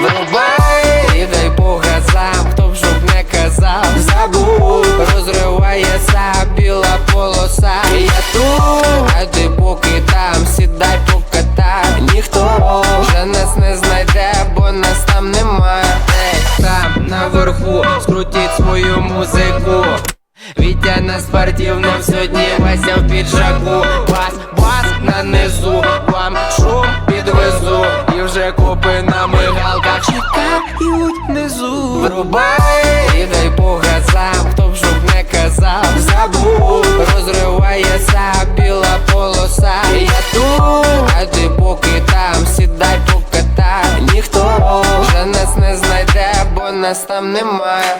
Вилбай, і дай Бога сам, хто б жоб не казав, забув, розривається біла полоса. Я тут, а поки там, сідай по кота, ніхто вже нас не знайде, бо нас там немає, там наверху, скрутіть свою музику. Вітя на спортивну сьогодні Вася в піджаку, бас, бас нанизу, вам шум підвезу і вже купи нами. Чекають внизу. Врубай і дай по газам Хто б жук не казав. Забув Розривається біла полоса. Я тут, а ти поки там Сідай покатай. Ніхто. Вже нас не знайде, бо нас там немає